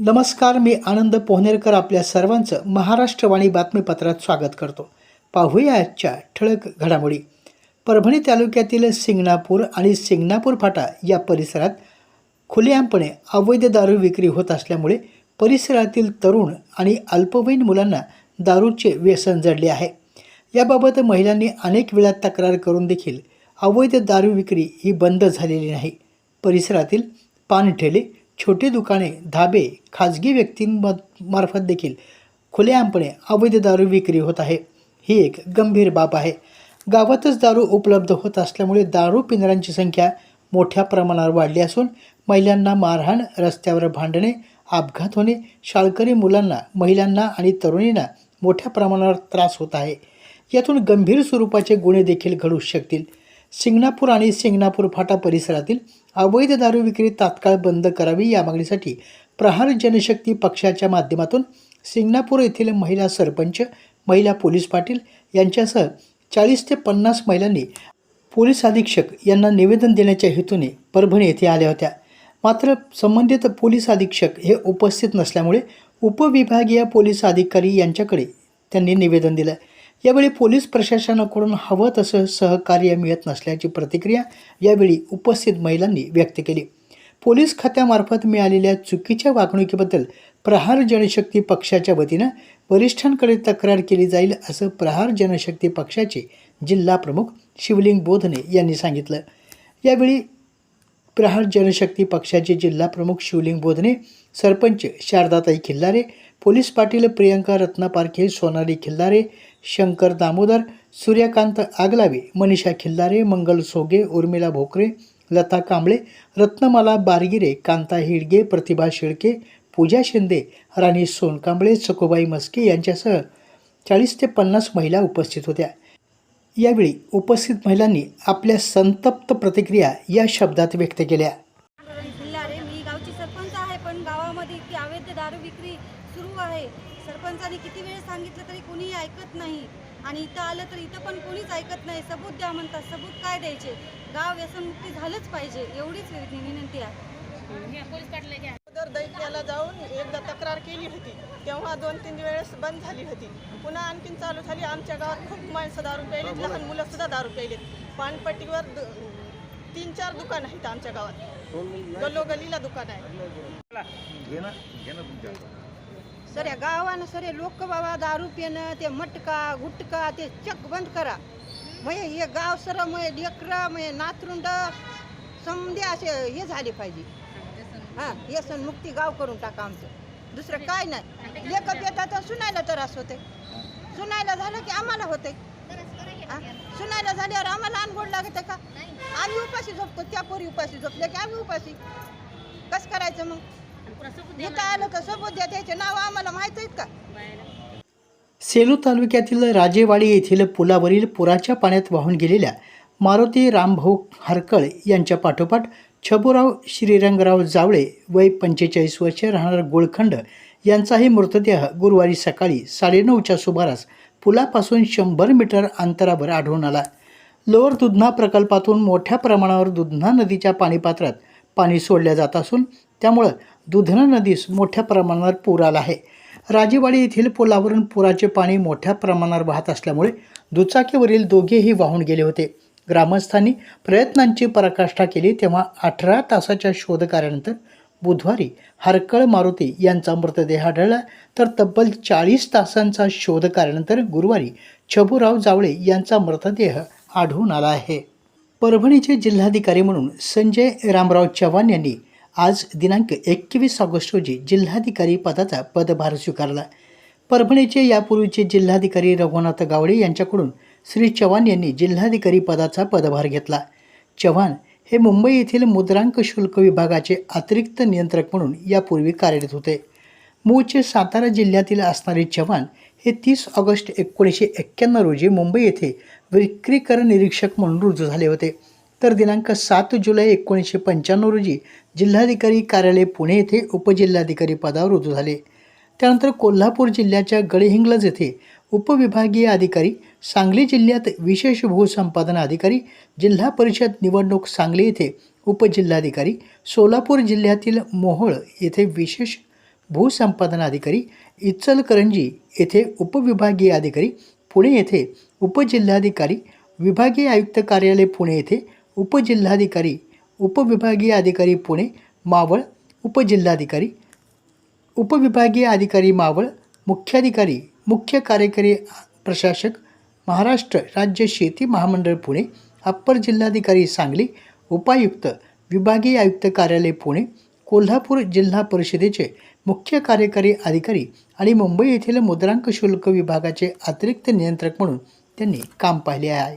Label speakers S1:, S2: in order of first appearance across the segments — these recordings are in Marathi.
S1: नमस्कार मी आनंद पोहनेरकर आपल्या सर्वांचं महाराष्ट्रवाणी बातमीपत्रात स्वागत करतो. पाहूया आजच्या ठळक घडामोडी. परभणी तालुक्यातील सिंगणापूर आणि सिंगणापूर फाटा या परिसरात खुलेआमपणे अवैध दारू विक्री होत असल्यामुळे परिसरातील तरुण आणि अल्पवयीन मुलांना दारूचे व्यसन जडले आहे. याबाबत महिलांनी अनेक वेळा तक्रार करून देखील अवैध दारू विक्री ही बंद झालेली नाही. परिसरातील पानठेले छोटे दुकाने धाबे खाजगी व्यक्तींमार्फत देखील खुलेआमपणे अवैध दारू विक्री होत आहे. ही एक गंभीर बाब आहे. गावातच दारू उपलब्ध होत असल्यामुळे दारू पिणाऱ्यांची संख्या मोठ्या प्रमाणावर वाढली असून महिलांना मारहाण रस्त्यावर भांडणे अपघात होणे शाळकरी मुलांना महिलांना आणि तरुणींना मोठ्या प्रमाणावर त्रास होत आहे. यातून गंभीर स्वरूपाचे गुन्हे देखील घडू शकतील. सिंगणापूर आणि सिंगणापूर फाटा परिसरातील अवैध दारू विक्री तात्काळ बंद करावी या मागणीसाठी प्रहार जनशक्ती पक्षाच्या माध्यमातून सिंगणापूर येथील महिला सरपंच महिला पोलीस पाटील यांच्यासह चाळीस ते पन्नास महिलांनी पोलीस अधीक्षक यांना निवेदन देण्याच्या हेतूने परभणी येथे आल्या होत्या. मात्र संबंधित पोलीस अधीक्षक हे उपस्थित नसल्यामुळे उपविभागीय पोलीस अधिकारी यांच्याकडे त्यांनी निवेदन दिलं. यावेळी पोलीस प्रशासनाकडून हवं तसं सहकार्य मिळत नसल्याची प्रतिक्रिया यावेळी उपस्थित महिलांनी व्यक्त केली. पोलीस खात्यामार्फत मिळालेल्या चुकीच्या वागणुकीबद्दल प्रहार जनशक्ती पक्षाच्या वतीनं वरिष्ठांकडे तक्रार केली जाईल असं प्रहार जनशक्ती पक्षाचे जिल्हा प्रमुख शिवलिंग बोधने यांनी सांगितलं. यावेळी प्रहार जनशक्ती पक्षाचे जिल्हा प्रमुख शिवलिंग बोधने सरपंच शारदाताई खिल्लारे पोलीस पाटील प्रियंका रत्नापारखे सोनाली खिल्लारे शंकर दामोदर सूर्यकांत आगलावे मनीषा खिल्लारे मंगल सोगे उर्मिला भोकरे लता कांबळे रत्नमाला बारगिरे कांता हिडगे प्रतिभा शेळके पूजा शिंदे राणी सोनकांबळे सखोबाई मस्के यांच्यासह चाळीस ते पन्नास महिला उपस्थित होत्या. यावेळी उपस्थित महिलांनी आपल्या संतप्त प्रतिक्रिया या शब्दात व्यक्त केल्या
S2: रे मी गावची सरपंच आहे पण गावामध्ये इतकी अवैध दारू विक्री सुरू आहे सरपंचाने किती वेळ सांगितलं तरी कोणीही ऐकत नाही. आणि इथं आलं तर इथं पण कोणीच ऐकत नाही. सबूत द्या म्हणतात. सबूत काय द्यायचे? गाव व्यसनमुक्ती झालंच पाहिजे. एवढीच विनंती आहे.
S3: अगोदर दैत्याला जाऊन एकदा तक्रार केली होती. तेव्हा दोन तीन वेळेस बंद झाली होती. पुन्हा आणखीन चालू झाली. आमच्या गावात खूप माणसं दारू प्यायलीत लहान मुलं सुद्धा दारू प्यायलीत. पानपट्टीवर तीन चार दुकान आहेत आमच्या गावात. गल्लोगल्लीला दुकान आहे.
S4: सऱ्या गावानं सरे लोक बाबा दारू पिणं ते मटका गुटका ते चक बंद करा. मग हे गाव सर मय लेकरं मय नातरुंड समजे असे हे झाले पाहिजे. हां व्यसन मुक्ती गाव करून टाका आमचं. दुसरं काय नाही. लेख तर सुनायला त्रास होते. सुनायला झालं की आम्हाला होते. हां? सुनायला झाल्यावर आम्हाला अनगोड लागते का? आम्ही उपाशी झोपतो त्या पोरी उपाशी झोपल्या की आम्ही उपाशी. कसं करायचं मग? इथं आलं तर सबूत द्या त्याचे नाव आम्हाला माहीत आहेत का
S1: सेलू तालुक्यातील राजेवाडी येथील पुलावरील पुराच्या पाण्यात वाहून गेलेल्या मारुती रामभाऊ हरकळ यांच्या पाठोपाठ छबुराव श्रीरंगराव जावळे वय पंचेचाळीस वर्ष राहणार गोळखंड यांचाही मृतदेह गुरुवारी सकाळी साडेनऊच्या सुमारास पुलापासून शंभर मीटर अंतरावर आढळून आला. लोअर दुधना प्रकल्पातून मोठ्या प्रमाणावर दुधना नदीच्या पाणीपात्रात पाणी सोडल्या जात असून त्यामुळं दुधना नदीस मोठ्या प्रमाणावर पूर आला आहे. राजेवाडी येथील पुलावरून पुराचे पाणी मोठ्या प्रमाणावर वाहत असल्यामुळे दुचाकीवरील दोघेही वाहून गेले होते. ग्रामस्थांनी प्रयत्नांची पराकाष्ठा केली तेव्हा अठरा तासाच्या शोधकार्यानंतर बुधवारी हरकळ मारुती यांचा मृतदेह आढळला. तर तब्बल चाळीस तासांचा शोधकार्यानंतर गुरुवारी छबूराव जावळे यांचा मृतदेह आढळून आला आहे. परभणीचे जिल्हाधिकारी म्हणून संजय रामराव चव्हाण यांनी आज दिनांक एकवीस ऑगस्ट रोजी जिल्हाधिकारी पदाचा पदभार स्वीकारला. परभणीचे यापूर्वीचे जिल्हाधिकारी रघुनाथ गावडे यांच्याकडून श्री चव्हाण यांनी जिल्हाधिकारी पदाचा पदभार घेतला. चव्हाण हे मुंबई येथील मुद्रांक शुल्क विभागाचे अतिरिक्त नियंत्रक म्हणून यापूर्वी कार्यरत होते. मूळचे सातारा जिल्ह्यातील असणारे चव्हाण हे तीस ऑगस्ट एकोणीसशे एक्क्याण्णव रोजी मुंबई येथे विक्रीकर निरीक्षक म्हणून रुजू झाले होते. तर दिनांक सात जुलै एकोणीसशे पंच्याण्णव रोजी जिल्हाधिकारी कार्यालय पुणे येथे उपजिल्हाधिकारी पदावर रुजू झाले. त्यानंतर कोल्हापूर जिल्ह्याच्या गडहिंग्लज येथे उपविभागीय अधिकारी सांगली जिल्ह्यात विशेष भूसंपादन अधिकारी जिल्हा परिषद निवडणूक सांगली येथे उपजिल्हाधिकारी सोलापूर जिल्ह्यातील मोहोळ येथे विशेष भूसंपादन अधिकारी इचलकरंजी येथे उपविभागीय अधिकारी पुणे येथे उपजिल्हाधिकारी विभागीय आयुक्त कार्यालय पुणे येथे उपजिल्हाधिकारी उपविभागीय अधिकारी पुणे मावळ उपजिल्हाधिकारी उपविभागीय अधिकारी मावळ मुख्याधिकारी मुख्य कार्यकारी प्रशासक महाराष्ट्र राज्य शेती महामंडळ पुणे अप्पर जिल्हाधिकारी सांगली उपायुक्त विभागीय आयुक्त कार्यालय पुणे कोल्हापूर जिल्हा परिषदेचे मुख्य कार्यकारी अधिकारी आणि मुंबई येथील मुद्रांक शुल्क विभागाचे अतिरिक्त नियंत्रक म्हणून त्यांनी काम पाहिले आहे.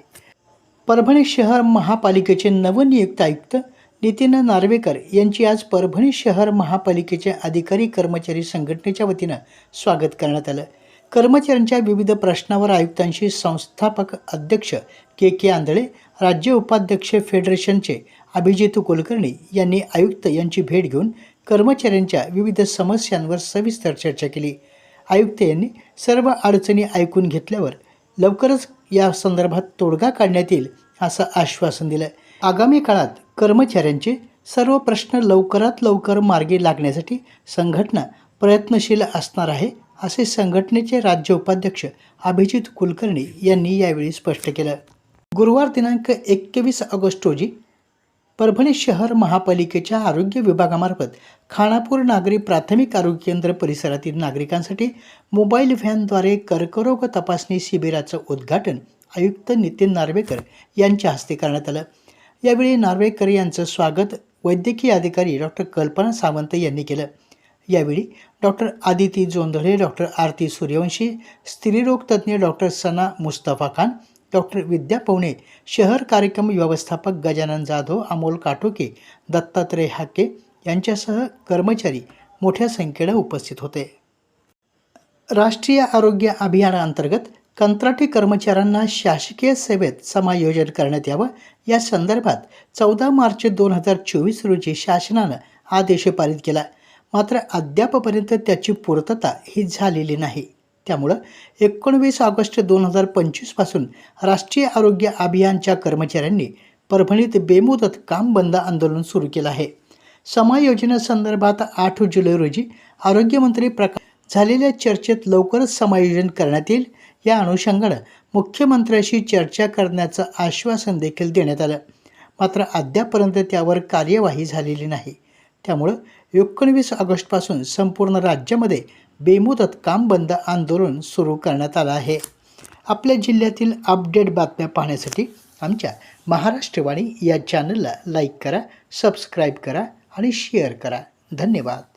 S1: परभणी शहर महापालिकेचे नवनियुक्त आयुक्त नितीन नार्वेकर यांची आज परभणी शहर महापालिकेचे अधिकारी कर्मचारी संघटनेच्या वतीनं स्वागत करण्यात आलं. कर्मचाऱ्यांच्या विविध प्रश्नावर आयुक्तांशी संस्थापक अध्यक्ष के के आंधळे राज्य उपाध्यक्ष फेडरेशनचे अभिजित कुलकर्णी यांनी आयुक्त यांची भेट घेऊन कर्मचाऱ्यांच्या विविध समस्यांवर सविस्तर चर्चा केली. आयुक्त यांनी सर्व अडचणी ऐकून घेतल्यावर लवकरच या संदर्भात तोडगा काढण्यात येईल असं आश्वासन दिलं आगामी काळात कर्मचाऱ्यांचे सर्व प्रश्न लवकरात लवकर मार्गी लागण्यासाठी संघटना प्रयत्नशील असणार आहे असे संघटनेचे राज्य उपाध्यक्ष अभिजित कुलकर्णी यांनी यावेळी स्पष्ट केलं. गुरुवार दिनांक एकवीस ऑगस्ट रोजी परभणी शहर महापालिकेच्या आरोग्य विभागामार्फत खानापूर नागरी प्राथमिक आरोग्य केंद्र परिसरातील नागरिकांसाठी मोबाईल व्हॅनद्वारे कर्करोग तपासणी शिबिराचं उद्घाटन आयुक्त नितीन नार्वेकर यांच्या हस्ते करण्यात आलं. यावेळी नार्वेकर यांचं स्वागत वैद्यकीय अधिकारी डॉक्टर कल्पना सावंत यांनी केलं. यावेळी डॉक्टर आदिती जोंधळे डॉक्टर आरती सूर्यवंशी स्त्रीरोग तज्ज्ञ डॉक्टर सना मुस्तफा खान डॉक्टर विद्या पवणे शहर कार्यक्रम व्यवस्थापक गजानन जाधव अमोल काटोके दत्तात्रय हाके यांच्यासह कर्मचारी मोठ्या संख्येनं उपस्थित होते. राष्ट्रीय आरोग्य अभियानाअंतर्गत कंत्राटी कर्मचाऱ्यांना शासकीय सेवेत समायोजन करण्यात यावं. या संदर्भात चौदा मार्च दोन हजार चोवीस रोजी शासनानं आदेश पारित केला. मात्र अद्यापपर्यंत त्याची पूर्तता ही झालेली नाही. त्यामुळं एकोणवीस ऑगस्ट दोन हजार पंचवीसपासून राष्ट्रीय आरोग्य अभियानच्या कर्मचाऱ्यांनी परभणीत बेमुदत काम बंद आंदोलन सुरू केलं आहे. समायोजनासंदर्भात आठ जुलै रोजी आरोग्यमंत्री प्रकाश झालेल्या चर्चेत लवकरच समायोजन करण्यात येईल. या अनुषंगानं मुख्यमंत्र्याशी चर्चा करण्याचं आश्वासन देखील देण्यात आलं. मात्र अद्यापर्यंत त्यावर कार्यवाही झालेली नाही. त्यामुळं एकोणवीस ऑगस्टपासून संपूर्ण राज्यामध्ये बेमुदत काम बंद आंदोलन सुरू करण्यात आलं आहे. आपल्या जिल्ह्यातील अपडेट बातम्या पाहण्यासाठी आमच्या महाराष्ट्रवाणी या चॅनलला लाईक करा सबस्क्राईब करा आणि शेअर करा. धन्यवाद.